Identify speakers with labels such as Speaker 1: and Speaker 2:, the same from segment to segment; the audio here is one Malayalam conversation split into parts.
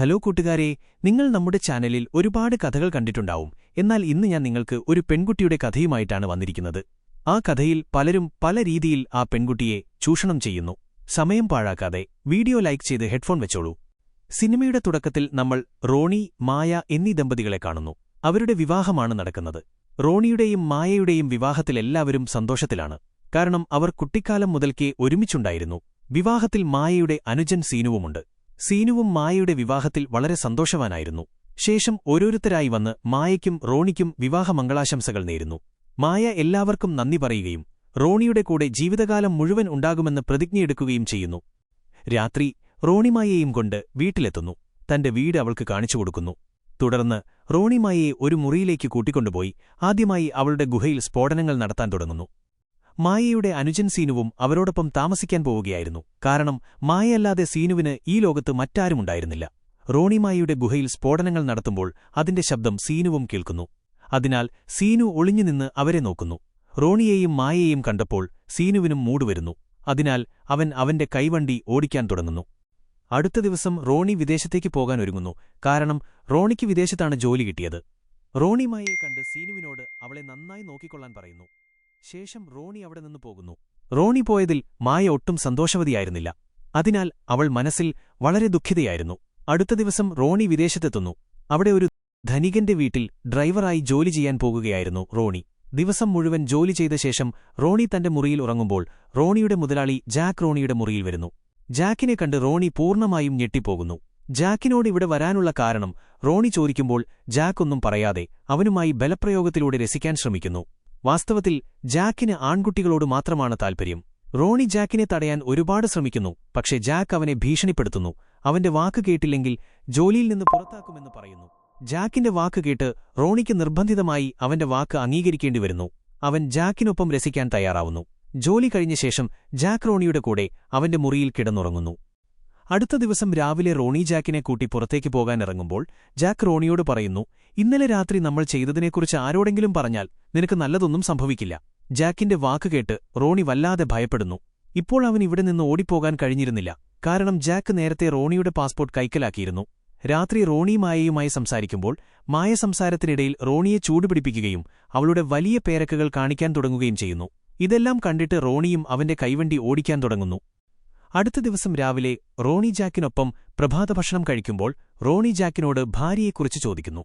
Speaker 1: ഹലോ കൂട്ടുകാരെ നിങ്ങൾ നമ്മുടെ ചാനലിൽ ഒരുപാട് കഥകൾ കണ്ടിട്ടുണ്ടാവും. എന്നാൽ ഇന്ന് ഞാൻ നിങ്ങൾക്ക് ഒരു പെൺകുട്ടിയുടെ കഥയുമായിട്ടാണ് വന്നിരിക്കുന്നത്. ആ കഥയിൽ പലരും പല രീതിയിൽ ആ പെൺകുട്ടിയെ ചൂഷണം ചെയ്യുന്നു. സമയം പാഴാക്കാതെ വീഡിയോ ലൈക്ക് ചെയ്ത് ഹെഡ്ഫോൺ വെച്ചോളൂ. സിനിമയുടെ തുടക്കത്തിൽ നമ്മൾ റോണി മായ എന്നീ ദമ്പതികളെ കാണുന്നു. അവരുടെ വിവാഹമാണ് നടക്കുന്നത്. റോണിയുടെയും മായയുടെയും വിവാഹത്തിലെല്ലാവരും സന്തോഷത്തിലാണ്. കാരണം അവർ കുട്ടിക്കാലം മുതൽക്കേ ഒരുമിച്ചുണ്ടായിരുന്നു. വിവാഹത്തിൽ മായയുടെ അനുജൻ സീനുവുമുണ്ട്. സീനുവും മായയുടെ വിവാഹത്തിൽ വളരെ സന്തോഷവാനായിരുന്നു. ശേഷം ഓരോരുത്തരായി വന്ന് മായയ്ക്കും റോണിക്കും വിവാഹമംഗളാശംസകൾ നേരുന്നു. മായ എല്ലാവർക്കും നന്ദി പറയുകയും റോണിയുടെ കൂടെ ജീവിതകാലം മുഴുവൻ ഉണ്ടാകുമെന്ന് പ്രതിജ്ഞയെടുക്കുകയും ചെയ്യുന്നു. രാത്രി റോണിമായയെയും കൊണ്ട് വീട്ടിലെത്തുന്നു. തന്റെ വീട് അവൾക്ക് കാണിച്ചു കൊടുക്കുന്നു. തുടർന്ന് റോണിമായയെ ഒരു മുറിയിലേക്ക് കൂട്ടിക്കൊണ്ടുപോയി. ആദ്യമായി അവളുടെ ഗുഹയിൽ സ്ഫോടനങ്ങൾ നടത്താൻ തുടങ്ങുന്നു. മായയുടെ അനുജൻ സീനുവും അവരോടൊപ്പം താമസിക്കാൻ പോവുകയായിരുന്നു. കാരണം മായയല്ലാതെ സീനുവിന് ഈ ലോകത്ത് മറ്റാരുമുണ്ടായിരുന്നില്ല റോണിമായയുടെ ഗുഹയിൽ സ്ഫോടനങ്ങൾ നടത്തുമ്പോൾ അതിന്റെ ശബ്ദം സീനുവും കേൾക്കുന്നു. അതിനാൽ സീനു ഒളിഞ്ഞുനിന്ന് അവരെ നോക്കുന്നു. റോണിയെയും മായയെയും കണ്ടപ്പോൾ സീനുവിനും മൂടുവരുന്നു അതിനാൽ അവൻ അവന്റെ കൈവണ്ടി ഓടിക്കാൻ തുടങ്ങുന്നു. അടുത്ത ദിവസം റോണി വിദേശത്തേക്ക് പോകാൻ ഒരുങ്ങുന്നു. കാരണം റോണിക്ക് വിദേശത്താണ് ജോലി കിട്ടിയത്. റോണി മായയെ കണ്ട് സീനുവിനോട് അവളെ നന്നായി നോക്കിക്കൊള്ളാൻ പറയുന്നു. ശേഷം റോണി അവിടെ നിന്ന് പോകുന്നു. റോണി പോയതിൽ മായ ഒട്ടും സന്തോഷവതിയായിരുന്നില്ല. അതിനാൽ അവൾ മനസ്സിൽ വളരെ ദുഃഖിതയായിരുന്നു. അടുത്ത ദിവസം റോണി വിദേശത്തെത്തുന്നു. അവിടെ ഒരു ധനികന്റെ വീട്ടിൽ ഡ്രൈവറായി ജോലി ചെയ്യാൻ പോകുകയായിരുന്നു റോണി. ദിവസം മുഴുവൻ ജോലി ചെയ്ത ശേഷം റോണി തന്റെ മുറിയിൽ ഉറങ്ങുമ്പോൾ റോണിയുടെ മുതലാളി ജാക്ക് റോണിയുടെ മുറിയിൽ വരുന്നു. ജാക്കിനെ കണ്ട് റോണി പൂർണമായും ഞെട്ടിപ്പോകുന്നു. ജാക്കിനോട് ഇവിടെ വരാനുള്ള കാരണം റോണി ചോദിക്കുമ്പോൾ ജാക്കൊന്നും പറയാതെ അവനുമായി ബലപ്രയോഗത്തിലൂടെ രസിക്കാൻ ശ്രമിക്കുന്നു. വാസ്തവത്തിൽ ജാക്കിന് ആൺകുട്ടികളോട് മാത്രമാണ് താൽപ്പര്യം റോണി ജാക്കിനെ തടയാൻ ഒരുപാട് ശ്രമിക്കുന്നു പക്ഷേ ജാക്ക് അവനെ ഭീഷണിപ്പെടുത്തുന്നു. അവന്റെ വാക്ക് കേട്ടില്ലെങ്കിൽ ജോലിയിൽ നിന്ന് പുറത്താക്കുമെന്ന് പറയുന്നു. ജാക്കിന്റെ വാക്ക് കേട്ട് റോണിക്ക് നിർബന്ധിതമായി അവന്റെ വാക്ക് അംഗീകരിക്കേണ്ടി വരുന്നു. അവൻ ജാക്കിനൊപ്പം രസിക്കാൻ തയ്യാറാവുന്നു. ജോലി കഴിഞ്ഞ ശേഷം ജാക്ക് റോണിയുടെ കൂടെ അവന്റെ മുറിയിൽ കിടന്നുറങ്ങുന്നു. അടുത്ത ദിവസം രാവിലെ റോണി ജാക്കിനെ കൂട്ടി പുറത്തേക്ക് പോകാനിറങ്ങുമ്പോൾ ജാക്ക് റോണിയോട് പറയുന്നു ഇന്നലെ രാത്രി നമ്മൾ ചെയ്തതിനെക്കുറിച്ച് ആരോടെങ്കിലും പറഞ്ഞാൽ നിനക്ക് നല്ലതൊന്നും സംഭവിക്കില്ല. ജാക്കിന്റെ വാക്കുകേട്ട് റോണി വല്ലാതെ ഭയപ്പെടുന്നു. ഇപ്പോൾ അവൻ ഇവിടെ നിന്ന് ഓടിപ്പോകാൻ കഴിഞ്ഞിരുന്നില്ല. കാരണം ജാക്ക് നേരത്തെ റോണിയുടെ പാസ്പോർട്ട് കൈക്കലാക്കിയിരുന്നു. രാത്രി റോണി മായയുമായി സംസാരിക്കുമ്പോൾ മായ സംസാരത്തിനിടയിൽ റോണിയെ ചൂടുപിടിപ്പിക്കുകയും അവളുടെ വലിയ പേരക്കുകൾ കാണിക്കാൻ തുടങ്ങുകയും ചെയ്യുന്നു. ഇതെല്ലാം കണ്ടിട്ട് റോണിയും അവന്റെ കൈവണ്ടി ഓടിക്കാൻ തുടങ്ങുന്നു. അടുത്ത ദിവസം രാവിലെ റോണി ജാക്കിനൊപ്പം പ്രഭാതഭക്ഷണം കഴിക്കുമ്പോൾ റോണി ജാക്കിനോട് ഭാര്യയെക്കുറിച്ച് ചോദിക്കുന്നു.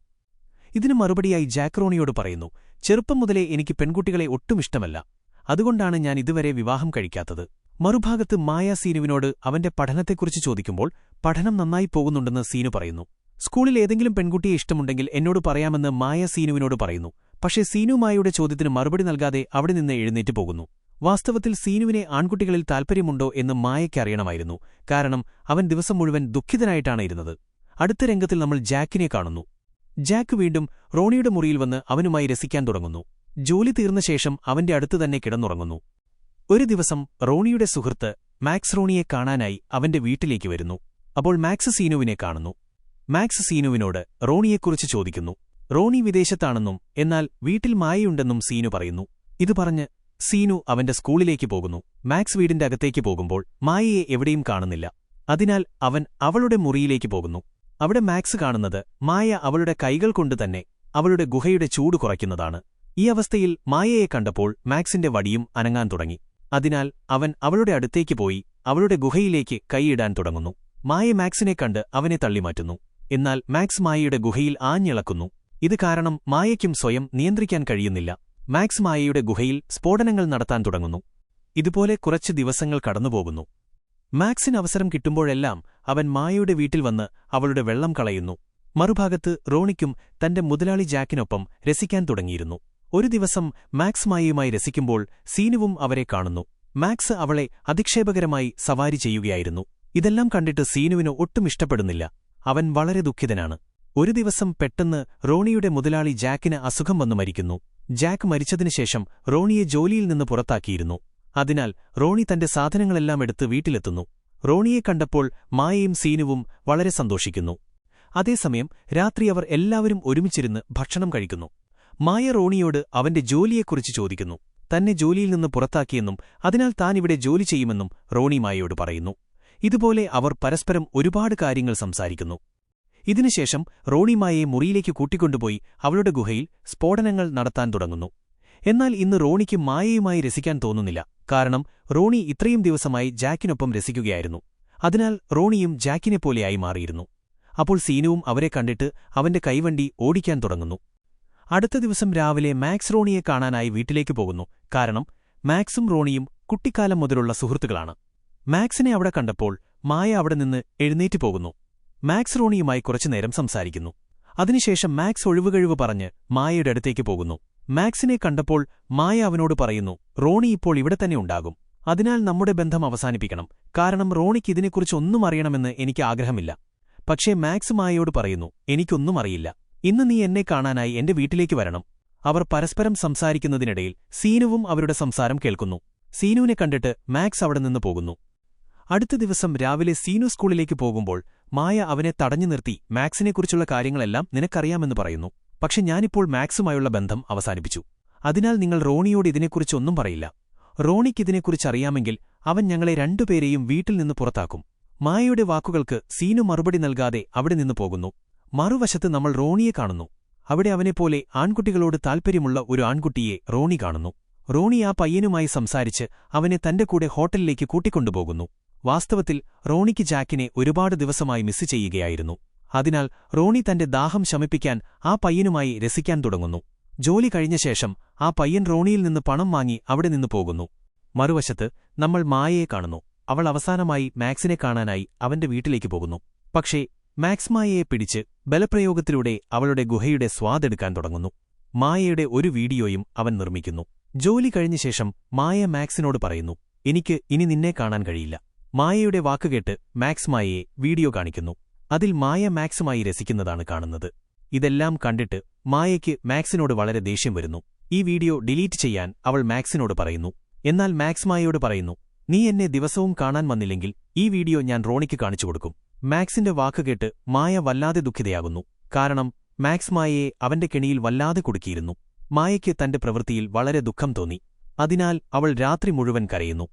Speaker 1: ഇതിന് മറുപടിയായി ജാക്ക് റോണിയോട് പറയുന്നു ചെറുപ്പം മുതലേ എനിക്ക് പെൺകുട്ടികളെ ഒട്ടും ഇഷ്ടമല്ല. അതുകൊണ്ടാണ് ഞാൻ ഇതുവരെ വിവാഹം കഴിക്കാത്തത്. മറുഭാഗത്ത് മായ സീനുവിനോട് അവന്റെ പഠനത്തെക്കുറിച്ച് ചോദിക്കുമ്പോൾ പഠനം നന്നായി പോകുന്നുണ്ടെന്ന് സീനു പറയുന്നു. സ്കൂളിൽ ഏതെങ്കിലും പെൺകുട്ടിയെ ഇഷ്ടമുണ്ടെങ്കിൽ എന്നോട് പറയാമെന്ന് മായ സീനുവിനോട് പറയുന്നു. പക്ഷേ സീനു മായയുടെ ചോദ്യത്തിന് മറുപടി നൽകാതെ അവിടെ നിന്ന് എഴുന്നേറ്റ് പോകുന്നു. വാസ്തവത്തിൽ സീനുവിനെ ആൺകുട്ടികളിൽ താൽപ്പര്യമുണ്ടോ എന്ന് മായയ്ക്കറിയണമായിരുന്നു കാരണം അവൻ ദിവസം മുഴുവൻ ദുഃഖിതനായിട്ടാണ് ഇരുന്നത്. അടുത്ത രംഗത്തിൽ നമ്മൾ ജാക്കിനെ കാണുന്നു. ജാക്ക് വീണ്ടും റോണിയുടെ മുറിയിൽ വന്ന് അവനുമായി രസിക്കാൻ തുടങ്ങുന്നു. ജോലി തീർന്ന ശേഷം അവന്റെ അടുത്ത് തന്നെ കിടന്നുറങ്ങുന്നു. ഒരു ദിവസം റോണിയുടെ സുഹൃത്ത് മാക്സ് റോണിയെ കാണാനായി അവന്റെ വീട്ടിലേക്ക് വരുന്നു. അപ്പോൾ മാക്സ് സീനുവിനെ കാണുന്നു. മാക്സ് സീനുവിനോട് റോണിയെക്കുറിച്ച് ചോദിക്കുന്നു. റോണി വിദേശത്താണെന്നും എന്നാൽ വീട്ടിൽ മായയുണ്ടെന്നും സീനു പറയുന്നു. ഇത് പറഞ്ഞ് സീനു അവന്റെ സ്കൂളിലേക്ക് പോകുന്നു. മാക്സ് വീടിന്റെ അകത്തേക്ക് പോകുമ്പോൾ മായയെ എവിടെയും കാണുന്നില്ല. അതിനാൽ അവൻ അവളുടെ മുറിയിലേക്ക് പോകുന്നു. അവിടെ മാക്സ് കാണുന്നത് മായ അവളുടെ കൈകൾ കൊണ്ട് തന്നെ അവളുടെ ഗുഹയുടെ ചൂട് കുറയ്ക്കുന്നതാണ്. ഈ അവസ്ഥയിൽ മായയെ കണ്ടപ്പോൾ മാക്സിന്റെ വടിയും അനങ്ങാൻ തുടങ്ങി. അതിനാൽ അവൻ അവളുടെ അടുത്തേക്ക് പോയി അവളുടെ ഗുഹയിലേക്ക് കൈയിടാൻ തുടങ്ങുന്നു. മായ മാക്സിനെ കണ്ട് അവനെ തള്ളിമാറ്റുന്നു. എന്നാൽ മാക്സ് മായയുടെ ഗുഹയിൽ ആഞ്ഞിളക്കുന്നു. ഇത് കാരണം മായയ്ക്കും സ്വയം നിയന്ത്രിക്കാൻ കഴിയുന്നില്ല. മാക്സ് മായയുടെ ഗുഹയിൽ സ്ഫോടനങ്ങൾ നടത്താൻ തുടങ്ങുന്നു. ഇതുപോലെ കുറച്ച് ദിവസങ്ങൾ കടന്നുപോകുന്നു. മാക്സിന് അവസരം കിട്ടുമ്പോഴെല്ലാം അവൻ മായയുടെ വീട്ടിൽ വന്ന് അവളുടെ വെള്ളം കളയുന്നു. മറുഭാഗത്ത് റോണിക്കും തന്റെ മുതലാളി ജാക്കിനൊപ്പം രസിക്കാൻ തുടങ്ങിയിരുന്നു. ഒരു ദിവസം മാക്സ് മായയുമായി രസിക്കുമ്പോൾ സീനുവും അവരെ കാണുന്നു. മാക്സ് അവളെ അധിക്ഷേപകരമായി സവാരി ചെയ്യുകയായിരുന്നു. ഇതെല്ലാം കണ്ടിട്ട് സീനുവിന് ഒട്ടും ഇഷ്ടപ്പെടുന്നില്ല. അവൻ വളരെ ദുഃഖിതനാണ്. ഒരു ദിവസം പെട്ടെന്ന് റോണിയുടെ മുതലാളി ജാക്കിന് അസുഖം വന്നു മരിക്കുന്നു. ജാക്ക് മരിച്ചതിനുശേഷം റോണിയെ ജോലിയിൽ നിന്ന് പുറത്താക്കിയിരുന്നു. അതിനാൽ റോണി തന്റെ സാധനങ്ങളെല്ലാം എടുത്ത് വീട്ടിലെത്തുന്നു. റോണിയെ കണ്ടപ്പോൾ മായയും സീനുവും വളരെ സന്തോഷിക്കുന്നു. അതേസമയം രാത്രി അവർ എല്ലാവരും ഒരുമിച്ചിരുന്ന് ഭക്ഷണം കഴിക്കുന്നു. മായ റോണിയോട് അവന്റെ ജോലിയെക്കുറിച്ച് ചോദിക്കുന്നു. തന്നെ ജോലിയിൽ നിന്ന് പുറത്താക്കിയെന്നും അതിനാൽ താനിവിടെ ജോലി ചെയ്യുമെന്നും റോണി മായയോട് പറയുന്നു. ഇതുപോലെ അവർ പരസ്പരം ഒരുപാട് കാര്യങ്ങൾ സംസാരിക്കുന്നു. ഇതിനുശേഷം റോണിമായെ മുറിയിലേക്ക് കൂട്ടിക്കൊണ്ടുപോയി അവളുടെ ഗുഹയിൽ സ്ഫോടനങ്ങൾ നടത്താൻ തുടങ്ങുന്നു. എന്നാൽ ഇന്ന് റോണിക്ക് മായയുമായി രസിക്കാൻ തോന്നുന്നില്ല. കാരണം റോണി ഇത്രയും ദിവസമായി ജാക്കിനൊപ്പം രസിക്കുകയായിരുന്നു. അതിനാൽ റോണിയും ജാക്കിനെപ്പോലെയായി മാറിയിരുന്നു. അപ്പോൾ സീനുവും അവരെ കണ്ടിട്ട് അവന്റെ കൈവണ്ടി ഓടിക്കാൻ തുടങ്ങുന്നു. അടുത്ത ദിവസം രാവിലെ മാക്സ് റോണിയെ കാണാനായി വീട്ടിലേക്ക് പോകുന്നു. കാരണം മാക്സും റോണിയും കുട്ടിക്കാലം മുതലുള്ള സുഹൃത്തുക്കളാണ്. മാക്സിനെ അവിടെ കണ്ടപ്പോൾ മായ അവിടെ നിന്ന് എഴുന്നേറ്റ് പോകുന്നു. മാക്സ് റോണിയുമായി കുറച്ചുനേരം സംസാരിക്കുന്നു. അതിനുശേഷം മാക്സ് ഒഴിവുകഴിവ് പറഞ്ഞ് മായയുടെ അടുത്തേക്ക് പോകുന്നു. മാക്സിനെ കണ്ടപ്പോൾ മായ അവനോട് പറയുന്നു റോണി ഇപ്പോൾ ഇവിടെ തന്നെ ഉണ്ടാകും. അതിനാൽ നമ്മുടെ ബന്ധം അവസാനിപ്പിക്കണം. കാരണം റോണിക്ക് ഇതിനെക്കുറിച്ച് ഒന്നും അറിയണമെന്ന് എനിക്ക് ആഗ്രഹമില്ല. പക്ഷേ മാക്സ് മായയോട് പറയുന്നു എനിക്കൊന്നും അറിയില്ല. ഇന്ന് നീ എന്നെ കാണാനായി എന്റെ വീട്ടിലേക്ക് വരണം. അവർ പരസ്പരം സംസാരിക്കുന്നതിനിടയിൽ സീനുവും അവരുടെ സംസാരം കേൾക്കുന്നു. സീനുവിനെ കണ്ടിട്ട് മാക്സ് അവിടെ നിന്ന് പോകുന്നു. അടുത്ത ദിവസം രാവിലെ സീനു സ്കൂളിലേക്ക് പോകുമ്പോൾ മായ അവനെ തടഞ്ഞു നിർത്തി മാക്സിനെക്കുറിച്ചുള്ള കാര്യങ്ങളെല്ലാം നിനക്കറിയാമെന്ന് പറയുന്നു. പക്ഷെ ഞാനിപ്പോൾ മാക്സുമായുള്ള ബന്ധം അവസാനിപ്പിച്ചു. അതിനാൽ നിങ്ങൾ റോണിയോട് ഇതിനെക്കുറിച്ചൊന്നും പറയില്ല. റോണിക്കിതിനെക്കുറിച്ചറിയാമെങ്കിൽ അവൻ ഞങ്ങളെ രണ്ടുപേരെയും വീട്ടിൽ നിന്ന് പുറത്താക്കും. മായയുടെ വാക്കുകൾക്ക് സീനു മറുപടി നൽകാതെ അവിടെ നിന്ന് പോകുന്നു. മറുവശത്ത് നമ്മൾ റോണിയെ കാണുന്നു. അവിടെ അവനെപ്പോലെ ആൺകുട്ടികളോട് താൽപ്പര്യമുള്ള ഒരു ആൺകുട്ടിയെ റോണി കാണുന്നു. റോണി ആ പയ്യനുമായി സംസാരിച്ച് അവനെ തന്റെ കൂടെ ഹോട്ടലിലേക്ക് കൂട്ടിക്കൊണ്ടുപോകുന്നു. വാസ്തവത്തിൽ റോണിക്ക് ജാക്കിനെ ഒരുപാട് ദിവസമായി മിസ് ചെയ്യുകയായിരുന്നു. അതിനാൽ റോണി തന്റെ ദാഹം ശമിപ്പിക്കാൻ ആ പയ്യനുമായി രസിക്കാൻ തുടങ്ങുന്നു. ജോലി കഴിഞ്ഞ ശേഷം ആ പയ്യൻ റോണിയിൽ നിന്ന് പണം വാങ്ങി അവിടെ നിന്ന് പോകുന്നു. മറുവശത്ത് നമ്മൾ മായയെ കാണുന്നു. അവൾ അവസാനമായി മാക്സിനെ കാണാനായി അവന്റെ വീട്ടിലേക്ക് പോകുന്നു. പക്ഷേ മാക്സ് മായയെ പിടിച്ച് ബലപ്രയോഗത്തിലൂടെ അവളുടെ ഗുഹയുടെ സ്വാദെടുക്കാൻ തുടങ്ങുന്നു. മായയുടെ ഒരു വീഡിയോയും അവൻ നിർമ്മിക്കുന്നു. ജോലി കഴിഞ്ഞ ശേഷം മായ മാക്സിനോട് പറയുന്നു എനിക്ക് ഇനി നിന്നെ കാണാൻ കഴിയില്ല. മായയുടെ വാക്കുകേട്ട് മാക്സ് മായയെ വീഡിയോ കാണിക്കുന്നു. അതിൽ മായ മാക്സുമായി രസിക്കുന്നതാണ് കാണുന്നത്. ഇതെല്ലാം കണ്ടിട്ട് മായയ്ക്ക് മാക്സിനോട് വളരെ ദേഷ്യം വരുന്നു. ഈ വീഡിയോ ഡിലീറ്റ് ചെയ്യാൻ അവൾ മാക്സിനോട് പറയുന്നു. എന്നാൽ മാക്സ് മായയോട് പറയുന്നു നീ എന്നെ ദിവസവും കാണാൻ വന്നില്ലെങ്കിൽ ഈ വീഡിയോ ഞാൻ റോണിക്ക് കാണിച്ചു കൊടുക്കും. മാക്സിന്റെ വാക്കുകേട്ട് മായ വല്ലാതെ ദുഃഖിതയാകുന്നു. കാരണം മാക്സ് മായയെ അവന്റെ കെണിയിൽ വല്ലാതെ കുടുക്കിയിരുന്നു. മായയ്ക്ക് തന്റെ പ്രവൃത്തിയിൽ വളരെ ദുഃഖം തോന്നി. അതിനാൽ അവൾ രാത്രി മുഴുവൻ കരയുന്നു.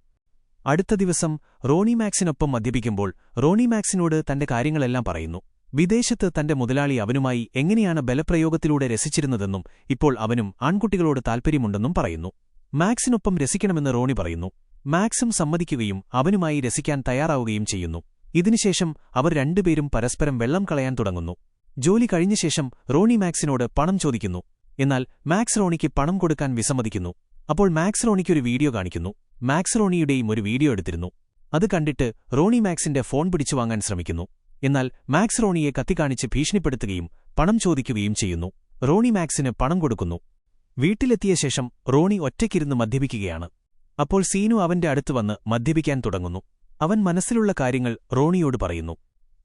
Speaker 1: അടുത്ത ദിവസം റോണി മാക്സിനൊപ്പം മദ്യപിക്കുമ്പോൾ റോണി മാക്സിനോട് തന്റെ കാര്യങ്ങളെല്ലാം പറയുന്നു. വിദേശത്ത് തന്റെ മുതലാളി അവനുമായി എങ്ങനെയാണ് ബലപ്രയോഗത്തിലൂടെ രസിച്ചിരുന്നതെന്നും ഇപ്പോൾ അവനും ആൺകുട്ടികളോട് താൽപ്പര്യമുണ്ടെന്നും പറയുന്നു. മാക്സിനൊപ്പം രസിക്കണമെന്ന് റോണി പറയുന്നു. മാക്സും സമ്മതിക്കുകയും അവനുമായി രസിക്കാൻ തയ്യാറാവുകയും ചെയ്യുന്നു. ഇതിനുശേഷം അവർ രണ്ടുപേരും പരസ്പരം വെള്ളം കളയാൻ തുടങ്ങുന്നു. ജോലി കഴിഞ്ഞ ശേഷം റോണി മാക്സിനോട് പണം ചോദിക്കുന്നു. എന്നാൽ മാക്സ് റോണിക്ക് പണം കൊടുക്കാൻ വിസമ്മതിക്കുന്നു. അപ്പോൾ മാക്സ് റോണിക്കൊരു വീഡിയോ കാണിക്കുന്നു. മാക്സ് റോണിയുടെയും ഒരു വീഡിയോ എടുത്തിരുന്നു. അത് കണ്ടിട്ട് റോണി മാക്സിന്റെ ഫോൺ പിടിച്ചു വാങ്ങാൻ ശ്രമിക്കുന്നു. എന്നാൽ മാക്സ് റോണിയെ കത്തിക്കാണിച്ച് ഭീഷണിപ്പെടുത്തുകയും പണം ചോദിക്കുകയും ചെയ്യുന്നു. റോണി മാക്സിന് പണം കൊടുക്കുന്നു. വീട്ടിലെത്തിയ ശേഷം റോണി ഒറ്റയ്ക്കിരുന്ന് മദ്യപിക്കുകയാണ്. അപ്പോൾ സീനു അവന്റെ അടുത്ത് വന്ന് മദ്യപിക്കാൻ തുടങ്ങുന്നു. അവൻ മനസ്സിലുള്ള കാര്യങ്ങൾ റോണിയോട് പറയുന്നു.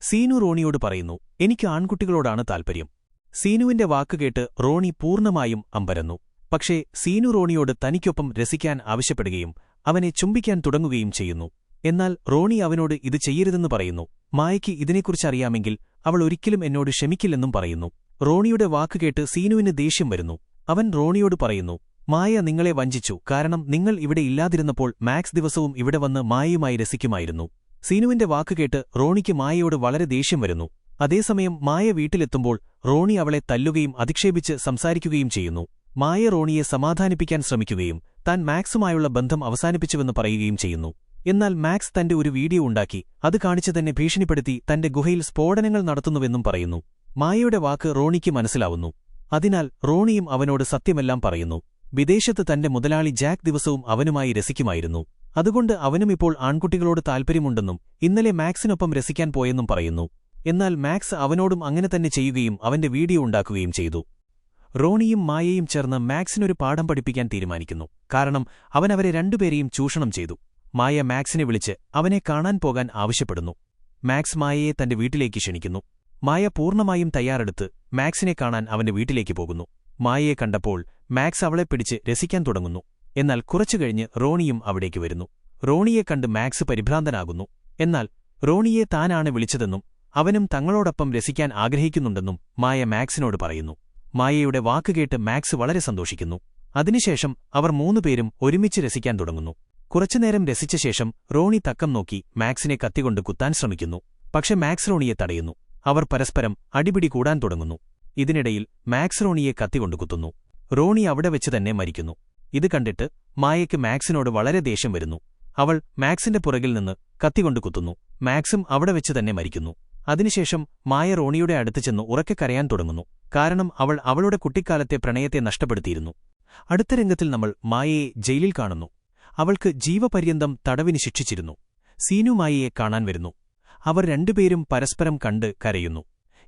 Speaker 1: സീനു റോണിയോട് പറയുന്നു എനിക്ക് ആൺകുട്ടികളോടാണ് താൽപ്പര്യം സീനുവിന്റെ വാക്കുകേട്ട് റോണി പൂർണമായും അമ്പരന്നു. പക്ഷേ സീനു റോണിയോട് തനിക്കൊപ്പം രസിക്കാൻ ആവശ്യപ്പെടുകയും അവനെ ചുംബിക്കാൻ തുടങ്ങുകയും ചെയ്യുന്നു. എന്നാൽ റോണി അവനോട് ഇത് ചെയ്യരുതെന്ന് പറയുന്നു. മായയ്ക്ക് ഇതിനെക്കുറിച്ചറിയാമെങ്കിൽ അവൾ ഒരിക്കലും എന്നോട് ക്ഷമിക്കില്ലെന്നും പറയുന്നു. റോണിയുടെ വാക്കുകേട്ട് സീനുവിന് ദേഷ്യം വരുന്നു. അവൻ റോണിയോട് പറയുന്നു മായ നിങ്ങളെ വഞ്ചിച്ചു. കാരണം നിങ്ങൾ ഇവിടെ ഇല്ലാതിരുന്നപ്പോൾ മാക്സ് ദിവസവും ഇവിടെ വന്ന് മായയുമായി രസിക്കുമായിരുന്നു. സീനുവിന്റെ വാക്കുകേട്ട് റോണിക്ക് മായയോട് വളരെ ദേഷ്യം വരുന്നു. അതേസമയം മായ വീട്ടിലെത്തുമ്പോൾ റോണി അവളെ തല്ലുകയും അധിക്ഷേപിച്ച് സംസാരിക്കുകയും ചെയ്യുന്നു. മായ റോണിയെ സമാധാനിപ്പിക്കാൻ ശ്രമിക്കുകയും താൻ മാക്സുമായുള്ള ബന്ധം അവസാനിപ്പിച്ചുവെന്ന് പറയുകയും ചെയ്യുന്നു. എന്നാൽ മാക്സ് തന്റെ ഒരു വീഡിയോ ഉണ്ടാക്കി അത് കാണിച്ചു തന്നെ ഭീഷണിപ്പെടുത്തി തന്റെ ഗുഹയിൽ സ്ഫോടനങ്ങൾ നടത്തുന്നുവെന്നും പറയുന്നു. മായയുടെ വാക്ക് റോണിക്ക് മനസ്സിലാവുന്നു. അതിനാൽ റോണിയും അവനോട് സത്യമെല്ലാം പറയുന്നു. വിദേശത്ത് തന്റെ മുതലാളി ജാക്ക് ദിവസവും അവനുമായി രസിക്കുമായിരുന്നു. അതുകൊണ്ട് അവനും ഇപ്പോൾ ആൺകുട്ടികളോട് താൽപ്പര്യമുണ്ടെന്നും ഇന്നലെ മാക്സിനൊപ്പം രസിക്കാൻ പോയെന്നും പറയുന്നു. എന്നാൽ മാക്സ് അവനോടും അങ്ങനെ തന്നെ ചെയ്യുകയും അവന്റെ വീഡിയോ ഉണ്ടാക്കുകയും ചെയ്തു. റോണിയും മായയും ചേർന്ന് മാക്സിനൊരു പാഠം പഠിപ്പിക്കാൻ തീരുമാനിക്കുന്നു. കാരണം അവൻ അവരെ രണ്ടുപേരെയും ചൂഷണം ചെയ്തു. മായ മാക്സിനെ വിളിച്ച് അവനെ കാണാൻ പോകാൻ ആവശ്യപ്പെടുന്നു. മാക്സ് മായയെ തന്റെ വീട്ടിലേക്ക് ക്ഷണിക്കുന്നു. മായ പൂർണമായും തയ്യാറെടുത്ത് മാക്സിനെ കാണാൻ അവന്റെ വീട്ടിലേക്ക് പോകുന്നു. മായയെ കണ്ടപ്പോൾ മാക്സ് അവളെ പിടിച്ച് രസിക്കാൻ തുടങ്ങുന്നു. എന്നാൽ കുറച്ചു കുറച്ചുകഴിഞ്ഞ് റോണിയും അവിടേക്ക് വരുന്നു. റോണിയെ കണ്ട് മാക്സ് പരിഭ്രാന്തനാകുന്നു. എന്നാൽ റോണിയെ താനാണ് വിളിച്ചതെന്നും അവനും തങ്ങളോടൊപ്പം രസിക്കാൻ ആഗ്രഹിക്കുന്നുണ്ടെന്നും മായ മാക്സിനോട് പറയുന്നു. മായയുടെ വാക്കുകേട്ട് മാക്സ് വളരെ സന്തോഷിക്കുന്നു. അതിനുശേഷം അവർ മൂന്നുപേരും ഒരുമിച്ച് രസിക്കാൻ തുടങ്ങുന്നു. കുറച്ചുനേരം രസിച്ച ശേഷം റോണി തക്കം നോക്കി മാക്സിനെ കത്തികൊണ്ട് കുത്താൻ ശ്രമിക്കുന്നു. പക്ഷെ മാക്സ് റോണിയെ തടയുന്നു. അവർ പരസ്പരം അടിപിടി കൂടാൻ തുടങ്ങുന്നു. ഇതിനിടയിൽ മാക്സ് റോണിയെ കത്തികൊണ്ട് കുത്തുന്നു. റോണി അവിടെ വെച്ച് തന്നെ മരിക്കുന്നു. ഇത് കണ്ടിട്ട് മായയ്ക്ക് മാക്സിനോട് വളരെ ദേഷ്യം വരുന്നു. അവൾ മാക്സിന്റെ പുറകിൽ നിന്ന് കത്തികൊണ്ട് കുത്തുന്നു. മാക്സും അവിടെ വെച്ച് തന്നെ മരിക്കുന്നു. അതിനുശേഷം മായ റോണിയുടെ അടുത്ത് ചെന്ന് ഉറക്കെ കരയാൻ തുടങ്ങുന്നു. കാരണം അവൾ അവളുടെ കുട്ടിക്കാലത്തെ പ്രണയത്തെ നഷ്ടപ്പെടുത്തിയിരുന്നു. അടുത്ത രംഗത്തിൽ നമ്മൾ മായയെ ജയിലിൽ കാണുന്നു. അവൾക്ക് ജീവപര്യന്തം തടവിന് ശിക്ഷിച്ചിരുന്നു. സീനു മായയെ കാണാൻ വരുന്നു. അവർ രണ്ടുപേരും പരസ്പരം കണ്ട് കരയുന്നു.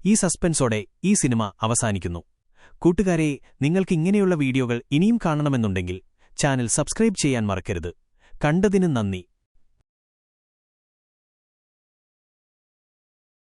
Speaker 1: ഈ സസ്പെൻസോടെ ഈ സിനിമ അവസാനിക്കുന്നു. കൂട്ടുകാരെ നിങ്ങൾക്ക് ഇങ്ങനെയുള്ള വീഡിയോകൾ ഇനിയും കാണണമെന്നുണ്ടെങ്കിൽ ചാനൽ സബ്സ്ക്രൈബ് ചെയ്യാൻ മറക്കരുത്. കണ്ടതിന് നന്ദി.